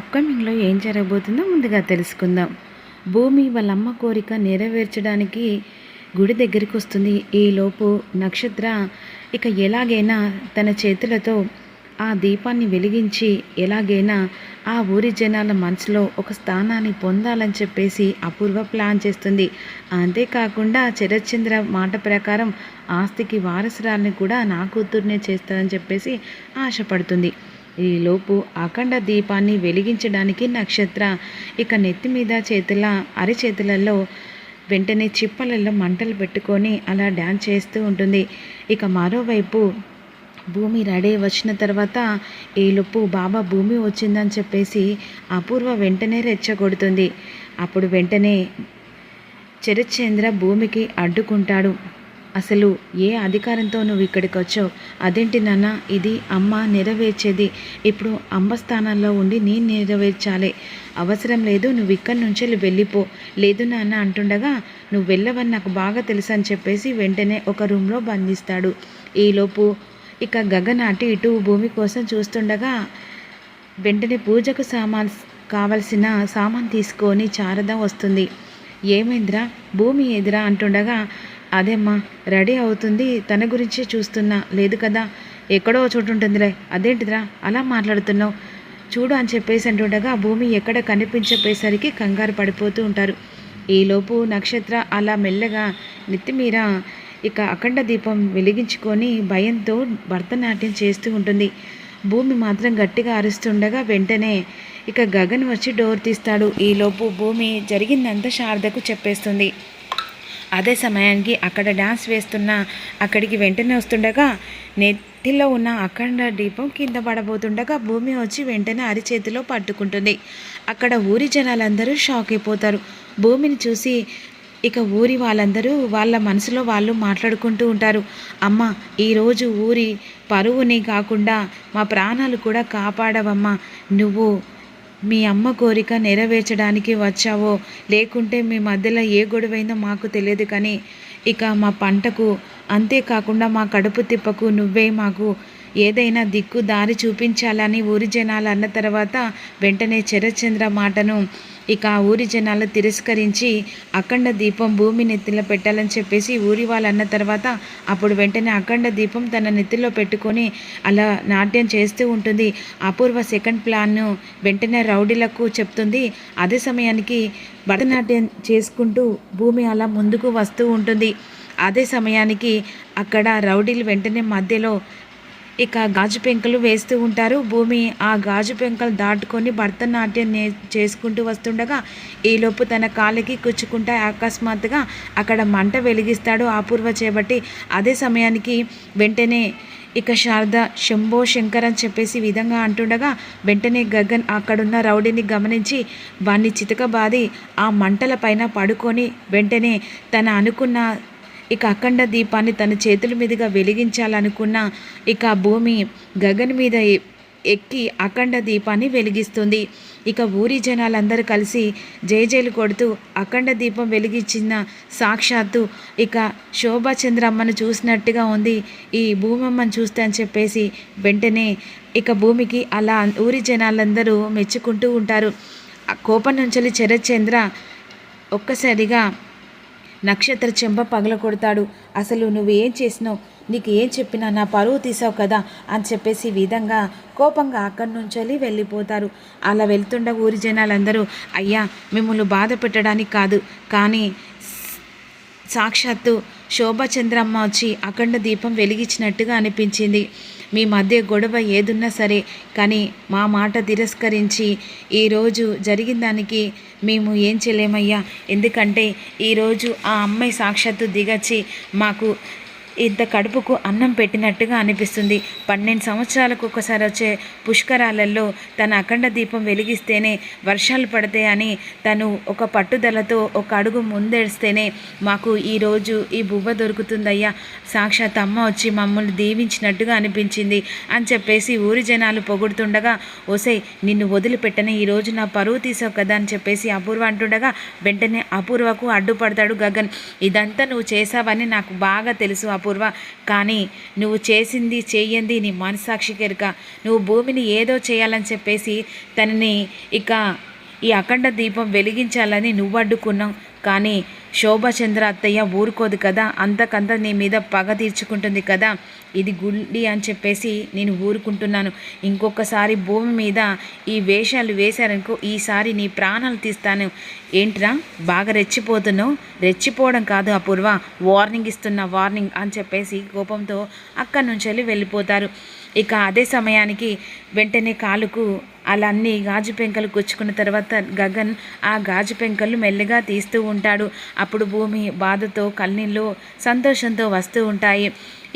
అప్కమింగ్లో ఏం జరగబోతుందో ముందుగా తెలుసుకుందాం. భూమి వాళ్ళ అమ్మ కోరిక నెరవేర్చడానికి గుడి దగ్గరికి వస్తుంది. ఈలోపు నక్షత్ర ఇక ఎలాగైనా తన చేతులతో ఆ దీపాన్ని వెలిగించి ఎలాగైనా ఆ ఊరి జనాల మనసులో ఒక స్థానాన్ని పొందాలని చెప్పేసి అపూర్వ ప్లాన్ చేస్తుంది. అంతేకాకుండా శరత్చంద్ర మాట ప్రకారం ఆస్తికి వారసురాల్ని కూడా నా కూతుర్నే చేస్తానని చెప్పేసి ఆశపడుతుంది. ఈలోపు అఖండ దీపాన్ని వెలిగించడానికి నక్షత్ర ఇక నెత్తి మీద చేతుల అరిచేతులలో వెంటనే చిప్పలలో మంటలు పెట్టుకొని అలా డ్యాన్స్ చేస్తూ ఉంటుంది. ఇక మరోవైపు భూమి రెడీ వచ్చిన తర్వాత ఏలుపు బాబా భూమి వచ్చిందని చెప్పేసి అపూర్వ వెంటనే రెచ్చగొడుతుంది. అప్పుడు వెంటనే చరిచేంద్ర భూమికి అడ్డుకుంటాడు. అసలు ఏ అధికారంతో నువ్వు ఇక్కడికి వచ్చావు? అదేంటి నాన్న? ఇది అమ్మ నెరవేర్చేది. ఇప్పుడు అమ్మ స్థానంలో ఉండి నేను నెరవేర్చాలి. అవసరం లేదు నువ్వు ఇక్కడి నుంచి వెళ్ళిపో. లేదు నాన్న అంటుండగా నువ్వు వెళ్ళవని నాకు బాగా తెలుసు అని చెప్పేసి వెంటనే ఒక రూమ్లో బంధిస్తాడు. ఈలోపు ఇక గగన్ అటు ఇటు భూమి కోసం చూస్తుండగా వెంటనే పూజకు సామాన్ కావలసిన సామాన్ తీసుకొని శారద వస్తుంది. ఏమైందిరా? భూమి ఎదురా? అంటుండగా అదేమ్మా రెడీ అవుతుంది తన గురించే చూస్తున్నా. లేదు కదా ఎక్కడో చోటు ఉంటుందిలే. అదేంటిదిరా అలా మాట్లాడుతున్నావు? చూడు అని చెప్పేసి అంటుండగా భూమి ఎక్కడ కనిపించపోయేసరికి కంగారు పడిపోతూ ఉంటారు. ఈలోపు నక్షత్ర అలా మెల్లగా నెత్తిమీర ఇక అఖండ దీపం వెలిగించుకొని భయంతో భరతనాట్యం చేస్తూ ఉంటుంది. భూమి మాత్రం గట్టిగా అరుస్తుండగా వెంటనే ఇక గగన్ వచ్చి డోర్ తీస్తాడు. ఈలోపు భూమి జరిగిందంతా శారదకు చెప్పేస్తుంది. అదే సమయానికి అక్కడ డ్యాన్స్ వేస్తున్న అక్కడికి వెంటనే వస్తుండగా నెత్తిలో ఉన్న అఖండ దీపం కింద పడబోతుండగా భూమి వచ్చి వెంటనే అరిచేతిలో పట్టుకుంటుంది. అక్కడ ఊరి జనాలందరూ షాక్ అయిపోతారు. భూమిని చూసి ఇక ఊరి వాళ్ళందరూ వాళ్ళ మనసులో వాళ్ళు మాట్లాడుకుంటూ ఉంటారు. అమ్మ ఈరోజు ఊరి పరువుని కాకుండా మా ప్రాణాలు కూడా కాపాడవమ్మా. నువ్వు మీ అమ్మ కోరిక నెరవేర్చడానికి వచ్చావో? లేకుంటే మీ మధ్యలో ఏ గొడవైందో మాకు తెలియదు కానీ ఇక మా పంటకు అంతేకాకుండా మా కడుపు తిప్పకు నువ్వే మాకు ఏదైనా దిక్కు దారి చూపించాలని ఊరి జనాలు అన్న తర్వాత వెంటనే చరచంద్ర మాటను ఇక ఆ ఊరి జనాలు తిరస్కరించి అఖండ దీపం భూమి నెత్తిలో పెట్టాలని చెప్పేసి ఊరి వాళ్ళు అన్న తర్వాత అప్పుడు వెంటనే అఖండ దీపం తన నెత్తిలో పెట్టుకొని అలా నాట్యం చేస్తూ ఉంటుంది. అపూర్వ సెకండ్ ప్లాన్ను వెంటనే రౌడీలకు చెప్తుంది. అదే సమయానికి భరతనాట్యం చేసుకుంటూ భూమి అలా ముందుకు వస్తూ ఉంటుంది. అదే సమయానికి అక్కడ రౌడీలు వెంటనే మధ్యలో ఇక గాజు పెంకలు వేస్తూ ఉంటారు. భూమి ఆ గాజు పెంకలు దాటుకొని భరతనాట్యం నే చేసుకుంటూ వస్తుండగా ఈలోపు తన కాలికి కుచ్చుకుంటా అకస్మాత్తుగా అక్కడ మంట వెలిగిస్తాడు అపూర్వ చేపట్టి. అదే సమయానికి వెంటనే ఇక శారద శంభో శంకర్ అని చెప్పేసి విధంగా అంటుండగా వెంటనే గగన్ అక్కడున్న రౌడీని గమనించి వాణ్ణి చితకబాది ఆ మంటల పైన పడుకొని వెంటనే తన అనుకున్న ఇక అఖండ దీపాన్ని తన చేతుల మీదుగా వెలిగించాలనుకున్న ఇక భూమి గగన్ మీద ఎక్కి అఖండ దీపాన్ని వెలిగిస్తుంది. ఇక ఊరి జనాలందరూ కలిసి జయజయలు కొడుతూ అఖండ దీపం వెలిగించిన సాక్షాత్తు ఇక శోభాచంద్రమ్మను చూసినట్టుగా ఉంది. ఈ భూమమ్మను చూస్తే అని చెప్పేసి వెంటనే ఇక భూమికి అలా ఊరి జనాలందరూ మెచ్చుకుంటూ ఉంటారు. ఆ కోపం నుంచి చరచంద్ర ఒక్కసారిగా నక్షత్ర చెంప పగల కొడతాడు అసలు నువ్వు ఏం చేసినావు? నీకు ఏం చెప్పినా నా పరువు తీసావు కదా అని చెప్పేసి విధంగా కోపంగా అక్కడి నుంచి వెళ్ళిపోతారు. అలా వెళ్తుండ ఊరి జనాలందరూ అయ్యా మిమ్మల్ని బాధ పెట్టడానికి కాదు. కానీ సాక్షాత్తు శోభచంద్రమ్మ వచ్చి అఖండ దీపం వెలిగించినట్టుగా అనిపించింది. మీ మధ్య గొడవ ఏదున్నా సరే కానీ మా మాట తిరస్కరించి ఈరోజు జరిగిన దానికి మేము ఏం చేయలేమయ్యా? ఎందుకంటే ఈరోజు ఆ అమ్మాయి సాక్షాత్తు దిగచ్చి మాకు ఇంత కడుపుకు అన్నం పెట్టినట్టుగా అనిపిస్తుంది. పన్నెండు సంవత్సరాలకు ఒకసారి వచ్చే పుష్కరాలలో తన అఖండ దీపం వెలిగిస్తేనే వర్షాలు పడతాయని తను ఒక పట్టుదలతో ఒక అడుగు ముందేస్తేనే మాకు ఈరోజు ఈ బువ్వ దొరుకుతుందయ్యా. సాక్షాత్ అమ్మ వచ్చి మమ్మల్ని దీవించినట్టుగా అనిపించింది అని చెప్పేసి ఊరి జనాలు పొగుడుతుండగా ఓసే నిన్ను వదిలిపెట్టని ఈరోజు నా పరువు తీసావు కదా అని చెప్పేసి అపూర్వ అంటుండగా వెంటనే అపూర్వకు అడ్డుపడతాడు గగన్. ఇదంతా నువ్వు చేసావని నాకు బాగా తెలుసు అపూర్వ. పూర్వ కానీ నువ్వు చేసింది చెయ్యంది నీ మనసాక్షికెరుక నువ్వు భూమిని ఏదో చేయాలని చెప్పేసి తనని ఇక ఈ అఖండ దీపం వెలిగించాలని నువ్వు అడ్డుకున్నావు. కానీ శోభచంద్ర అత్తయ్య ఊరుకోదు కదా? అంతకంత నీ మీద పగ తీర్చుకుంటుంది కదా? ఇది గుళ్ళి అని చెప్పేసి నేను ఊరుకుంటున్నాను. ఇంకొకసారి భూమి మీద ఈ వేషాలు వేశారనుకో ఈసారి నీ ప్రాణాలు తీస్తాను. ఏంట్రా బాగా రెచ్చిపోతున్నావు? రెచ్చిపోవడం కాదు అపూర్వ. వార్నింగ్ ఇస్తున్న వార్నింగ్ అని చెప్పేసి కోపంతో అక్కడి నుంచి వెళ్ళి వెళ్ళిపోతారు. ఇక అదే సమయానికి వెంటనే కాలుకు అలా అన్ని గాజు పెంకలు గుచ్చుకున్న తర్వాత గగన్ ఆ గాజు పెంకలు మెల్లగా తీస్తూ ఉంటాడు. అప్పుడు భూమి బాధతో కన్నీళ్ళు సంతోషంతో వస్తూ ఉంటాయి.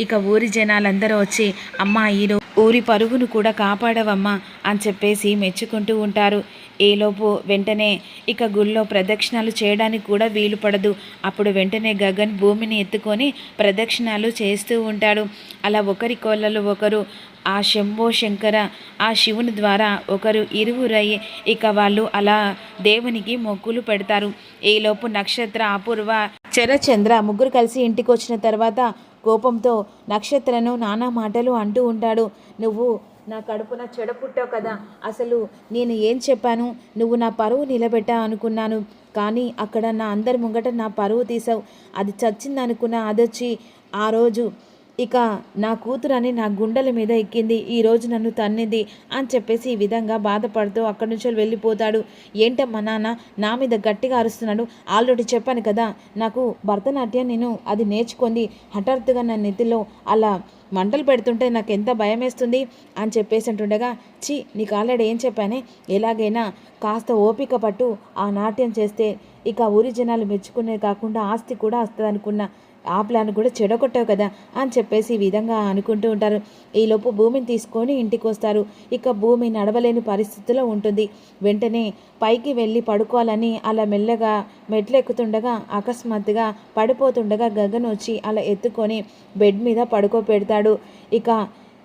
ఇక ఊరి జనాలందరూ వచ్చి అమ్మా ఈరో ఊరి పరుగును కూడా కాపాడవమ్మా అని చెప్పేసి మెచ్చుకుంటూ ఉంటారు. ఈలోపు వెంటనే ఇక గుళ్ళో ప్రదక్షిణాలు చేయడానికి కూడా వీలు పడదు. అప్పుడు వెంటనే గగన్ భూమిని ఎత్తుకొని ప్రదక్షిణాలు చేస్తూ ఉంటాడు. అలా ఒకరి కోళ్ళలో ఒకరు ఆ శంభో శంకర ఆ శివుని ద్వారా ఒకరు ఇరువురయ్యి ఇక వాళ్ళు అలా దేవునికి మొక్కులు పెడతారు. ఈలోపు నక్షత్ర అపూర్వ చరచంద్ర ముగ్గురు కలిసి ఇంటికి వచ్చిన తర్వాత కోపంతో నక్షత్రను నానా మాటలు అంటూ ఉంటాడు. నువ్వు నా కడుపున చెడ పుట్టావు కదా. అసలు నేను ఏం చెప్పాను? నువ్వు నా పరువు నిలబెట్టా అనుకున్నాను. కానీ అక్కడ నా అందరి ముంగట నా పరువు తీసావు అది చచ్చిందనుకున్న అదొచ్చి ఆ రోజు ఇక నా కూతురు అని నా గుండెల మీద ఎక్కింది ఈరోజు నన్ను తన్నింది అని చెప్పేసి ఈ విధంగా బాధపడుతూ అక్కడి నుంచి వెళ్ళిపోతాడు. ఏంటమ్మా నాన్న నా మీద గట్టిగా అరుస్తున్నాడు. ఆల్రెడీ చెప్పాను కదా నాకు భరతనాట్యం నేను అది నేర్చుకుంది. హఠాత్తుగా నా నెత్తిలో అలా మంటలు పెడుతుంటే నాకు ఎంత భయం వేస్తుంది అని చెప్పేసి అంటుండగా చి నీకు ఆల్రెడీ ఏం చెప్పానే? ఎలాగైనా కాస్త ఓపిక పట్టు ఆ నాట్యం చేస్తే. ఇక ఊరి జనాలు మెచ్చుకునే కాకుండా ఆస్తి కూడా వస్తుంది అనుకున్నా ఆ ప్లాన్ కూడా చెడగొట్టావు కదా అని చెప్పేసి ఈ విధంగా అనుకుంటూ ఉంటారు. ఈలోపు భూమిని తీసుకొని ఇంటికి వస్తారు. ఇక భూమి నడవలేని పరిస్థితిలో ఉంటుంది. వెంటనే పైకి వెళ్ళి పడుకోవాలని అలా మెల్లగా మెట్లు ఎక్కుతుండగా అకస్మాత్తుగా పడిపోతుండగా గగన్ వచ్చి అలా ఎత్తుకొని బెడ్ మీద పడుకోపెడతాడు ఇక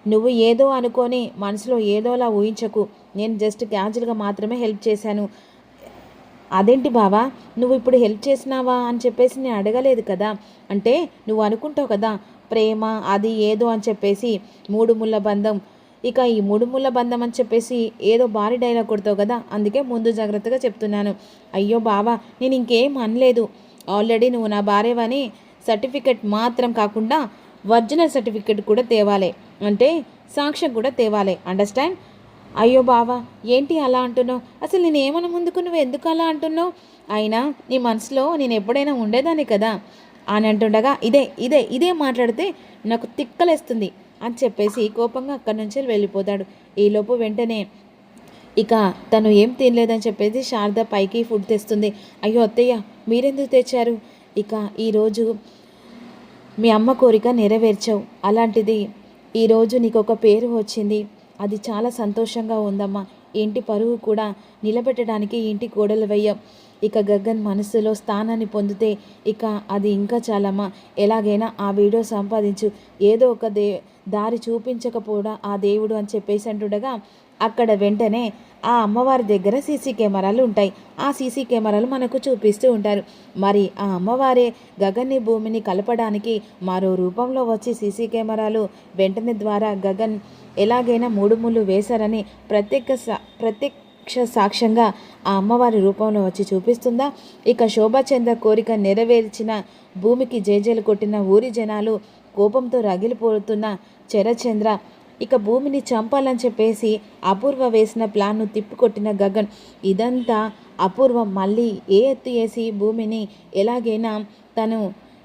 నువ్వు ఏదో అనుకొని మనసులో ఏదోలా ఊహించకు. నేను జస్ట్ క్యాజువల్గా మాత్రమే హెల్ప్ చేశాను. అదేంటి బావా? నువ్వు ఇప్పుడు హెల్ప్ చేసినావా? అని చెప్పేసి నేను అడగలేదు కదా. అంటే నువ్వు అనుకుంటావు కదా ప్రేమ అది ఏదో అని చెప్పేసి మూడు ముళ్ళ బంధం. ఇక ఈ మూడు ముళ్ళ బంధం అని చెప్పేసి ఏదో భారీ డైలాగ్ కొడతావు కదా అందుకే ముందు జాగ్రత్తగా చెప్తున్నాను. అయ్యో బావా నేను ఇంకేం అనలేదు. ఆల్రెడీ నువ్వు నా భార్యవని సర్టిఫికెట్ మాత్రం కాకుండా ఒరిజినల్ సర్టిఫికెట్ కూడా తేవాలి. అంటే సాక్ష్యం కూడా తేవాలి. అండర్స్టాండ్ అయ్యో బావా ఏంటి అలా అంటున్నావు? అసలు నేను ఏమైనా ముందుకు నువ్వు ఎందుకు అలా అంటున్నావు? అయినా నీ మనసులో నేను ఎప్పుడైనా ఉండేదాన్ని కదా? అని అంటుండగా ఇదే ఇదే ఇదే మాట్లాడితే నాకు తిక్కలేస్తుంది అని చెప్పేసి కోపంగా అక్కడి నుంచి వెళ్ళిపోతాడు. ఈలోపు వెంటనే ఇక తను ఏం తినలేదని చెప్పేసి శారద పైకి ఫుడ్ తెస్తుంది. అయ్యో అత్తయ్య మీరెందుకు తెచ్చారు? ఇక ఈరోజు మీ అమ్మ కోరిక నెరవేర్చావు. అలాంటిది ఈరోజు నీకు ఒక పేరు వచ్చింది. అది చాలా సంతోషంగా ఉందమ్మా. ఇంటి పరువు కూడా నిలబెట్టడానికి ఇంటి గోడలు వేయం. ఇక గగన్ మనసులో స్థానాన్ని పొందితే ఇక అది ఇంకా చాలమ్మా. ఎలాగైనా ఆ వీడియో సంపాదించు. ఏదో ఒక దే దారి చూపించకపోవడం ఆ దేవుడు అని చెప్పేసి అంటుండగా అక్కడ వెంటనే ఆ అమ్మవారి దగ్గర సీసీ కెమెరాలు ఉంటాయి. ఆ సీసీ కెమెరాలు మనకు చూపిస్తూ ఉంటారు. మరి ఆ అమ్మవారే గగన్ని భూమిని కలపడానికి మరో రూపంలో వచ్చి సీసీ కెమెరాలు వెంటనే ద్వారా గగన్ ఎలాగైనా మూడు ముళ్ళు వేశారని ప్రత్యేక ప్రత్యక్ష సాక్ష్యంగా ఆ అమ్మవారి రూపంలో వచ్చి చూపిస్తుందా? ఇక శోభాచంద్ర కోరిక నెరవేర్చిన భూమికి జేజేలు కొట్టిన ఊరి జనాలు కోపంతో రగిలిపోతున్న చరచంద్ర ఇక భూమిని చంపాలని చెప్పేసి అపూర్వ వేసిన ప్లాన్ను తిప్పికొట్టిన గగన్. ఇదంతా అపూర్వ. మళ్ళీ ఏ ఎత్తు వేసి భూమిని ఎలాగైనా తను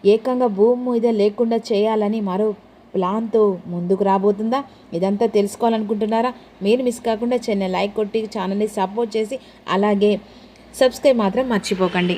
ఏకంగా భూమి మీద లేకుండా చేయాలని మరో ప్లాన్తో ముందుకు రాబోతుందా? ఇదంతా తెలుసుకోవాలనుకుంటున్నారా? మీరు మిస్ కాకుండా చిన్న లైక్ కొట్టి ఛానల్ని సపోర్ట్ చేసి అలాగే సబ్స్క్రైబ్ మాత్రం మర్చిపోకండి.